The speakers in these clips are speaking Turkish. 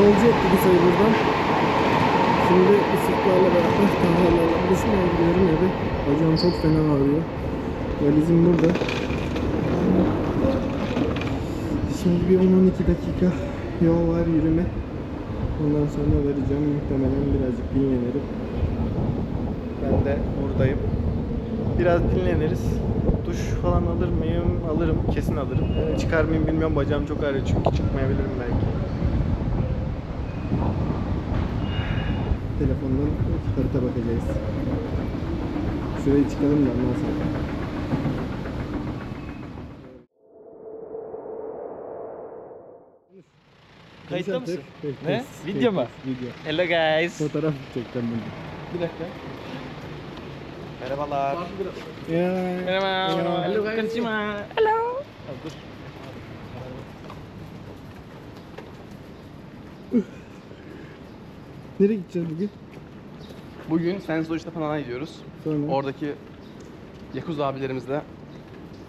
yolcu etti bir sayı buradan. Şimdi ıslıklarla beraber kahvelerle buluşmaya gidiyorum eve. Bacağım çok fena ağrıyor. Valizim burada. Şimdi bir 10-12 dakika yol var yürüme. Ondan sonra varacağım. Muhtemelen birazcık dinlenirim. Ben de buradayım. Biraz dinleniriz. Duş falan alır mıyım? Alırım. Kesin alırım. Çıkar mıyım bilmiyorum. Bacağım çok ağrıyor çünkü çıkmayabilirim belki. Telefondan harita bakacağız. Şuraya çıkalım da ondan sonra. Kayıtta mısın? Ne? Video mu? Video. Hello guys. Fotoğraf çekeceğim bunu. Bir dakika. Merhabalar. Ya. Merhaba. Hello guys. Konnichiwa. Hello. Dur. Nereye gideceğiz bugün? Bugün Sensoji Tapınağı'na gidiyoruz. Sonra. Oradaki Yakuza abilerimizle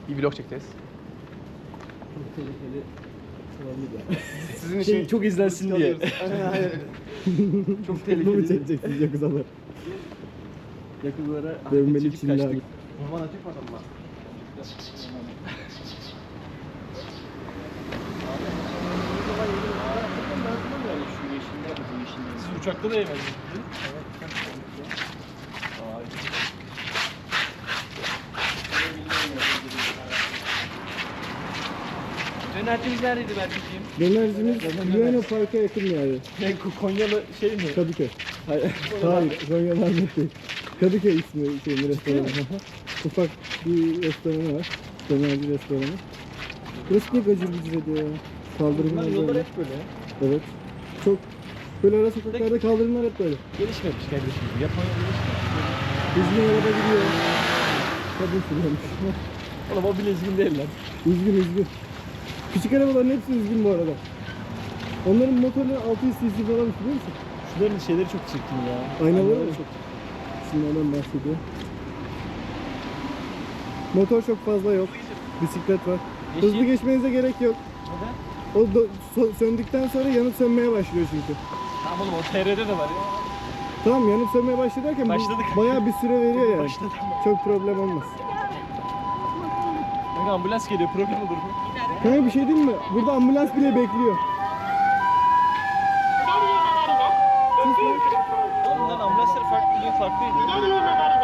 bir vlog çekeceğiz. Sizin için Şey, çok izlensin diye. Aynen aynen. Çok tehlikeli. çekeceksiniz Yakuzalar? Yakınlara Dövmeli Çinli abi. Ormana çıkmadım mı? Siz uçakta da yemediniz. Dönercimiz neredeydi Berkeciğim? Dönercimiz Lüyano Park'a yakın yani. Ne Konyalı şey mi? Kadıköy. Hayır, hayır Konya'dan değil. Kadıköy ismi şeyin restoranı. Ufak bir restoranı var. Dönerci restoranı. Burası ne gacır gücür ediyor ya. Kaldırımlar yollar böyle. hep böyle. Evet. Çok böyle ara sokaklarda kaldırımlar hep böyle. Gelişmemiş kardeşim. Japonya gelişmemiş. Üzgün araba gidiyor. Kadın sürüyormuş. Oğlum o bile üzgün değil lan. üzgün üzgün. Küçük arabaların hepsi üzgün bu arada. Onların motorları 600 cc falan biliyor musun? Şunların şeyleri çok çirkin ya. Aynaları mı? çok Şunlardan bahsediyor. Motor çok fazla yok. Bisiklet var. Hızlı Yeşil. geçmenize gerek yok. Neden? O so- söndükten sonra yanıp sönmeye başlıyor çünkü. Tamam oğlum o TR'de de var ya. Tamam yanıp sönmeye başladı derken bu Başladık. bayağı bir süre veriyor yani. Başladı. Çok problem olmaz. Kanka ambulans geliyor problem olur mu? Kanka bir şey diyeyim mi? Burada ambulans bile bekliyor. Bunların ambulansları farklı bugün farklıydı.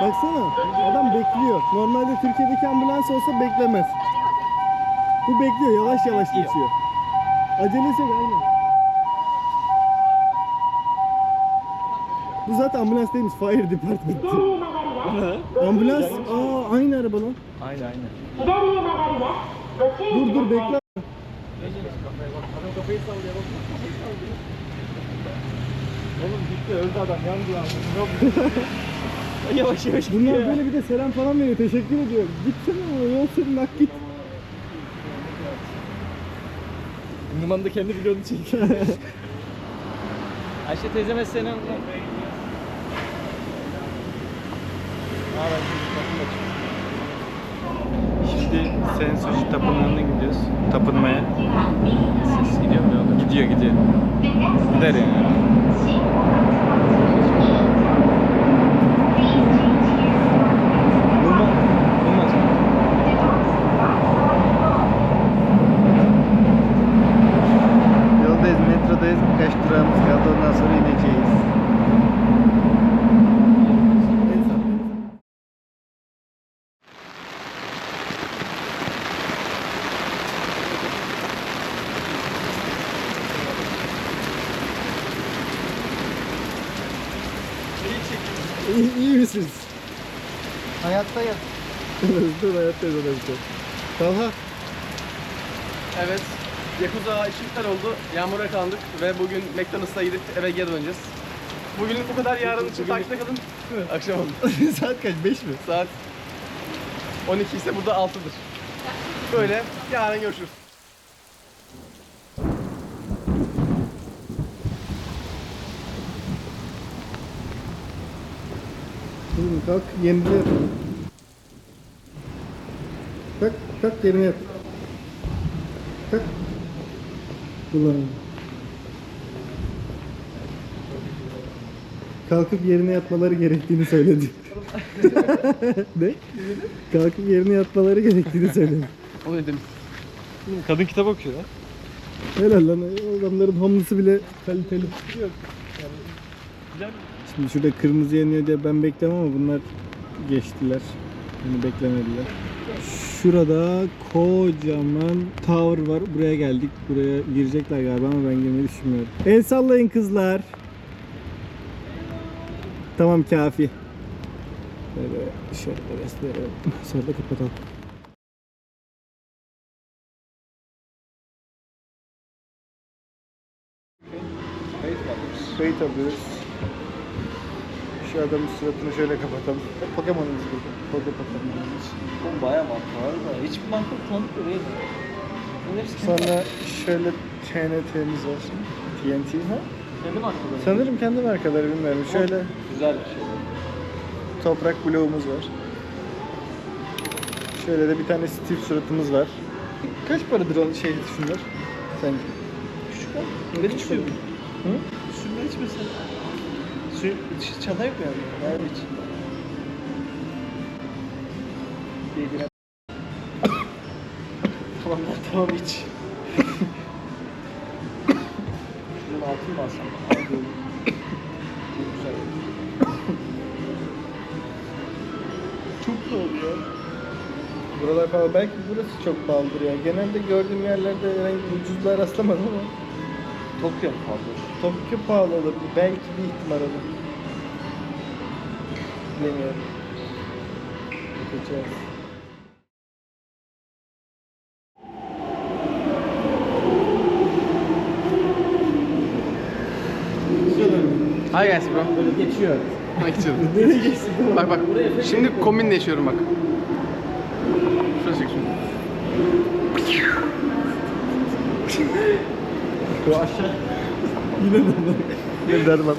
Baksana adam bekliyor. Normalde Türkiye'deki ambulans olsa beklemez. Bu bekliyor yavaş yavaş geçiyor. Acelesi yok Bu zaten ambulans değilmiş fire department. ambulans aa aynı araba lan. Aynen aynen. Dur dur bekle. Oğlum gitti öldü adam yandı ya. yavaş yavaş Bunlar gidiyor ya. böyle bir de selam falan veriyor. Teşekkür ediyor. Gitsene ama yol senin hak git. Numan da kendi vlogunu çekiyor. Ayşe teyzeme selam. Şimdi Sensoji Tapınağı'na gidiyoruz. Tapınmaya. Ses gidiyor mu? Gidiyor gidiyor. Gider yani. İyi, iyi misiniz? Hayattayım. Dur hayattayız arkadaşlar. Talha. Evet. Yakuza işi iptal oldu. Yağmura kaldık ve bugün McDonald's'a gidip eve geri döneceğiz. Bugünlük bu kadar yarın için takipte kalın. Akşam oldu. Saat kaç? 5 mi? Saat 12 ise burada 6'dır. Böyle yarın görüşürüz. Oğlum kalk yerine yat. Kalk, kalk yerine yat. Kalk. Ulan. kalkıp yerine yatmaları gerektiğini söyledi. ne? Kalkıp yerine yatmaları gerektiğini söyledi. O ne demek? Kadın kitap okuyor lan. Helal lan adamların hamlısı bile kaliteli. Güzel. Şimdi şurada kırmızı yanıyor diye ben beklemem ama bunlar geçtiler. Beni beklemediler. Şurada kocaman tower var. Buraya geldik. Buraya girecekler galiba ama ben girmeyi düşünmüyorum. El sallayın kızlar. Tamam kafi. Böyle şöyle gösterelim. Sonra da kapatalım. Kayıt alıyoruz. Şu adamın suratını şöyle kapatalım. Pokemon'umuz burada. Poke Pokemon'umuz. Oğlum bayağı mantıklı var da. Hiçbir mantık tanıdık değil. Bunun hepsi kendi, Sonra şöyle TNT'miz var. TNT ha? kendi markaları. Sanırım kendi markaları bilmiyorum. Şöyle Güzel bir şey. toprak bloğumuz var. Şöyle de bir tane Steve suratımız var. Kaç paradır o şey şunlar? Sence? Küçük. Ne küçük mü? Hı? Sürme hiç mesela. Suyu, ç- çanta yok mu yani? Nerede hiç? Bilgine. tamam tamam hiç. Şunun altını mı alsam? Çok güzel. Çok da oluyor. Buralar pahalı. Belki burası çok pahalıdır ya. Genelde gördüğüm yerlerde herhangi ucuzluğa rastlamadım ama Tokyo mu fazla? Tokyo pahalı olabilir. Belki bir ihtimal olur. Bilemiyorum. Bakacağız. Hi guys bro. Böyle geçiyor. Bak içiyorum. Bak bak. Şimdi kombinle yaşıyorum bak. Şurası çek şunu. Yine de Yine derman.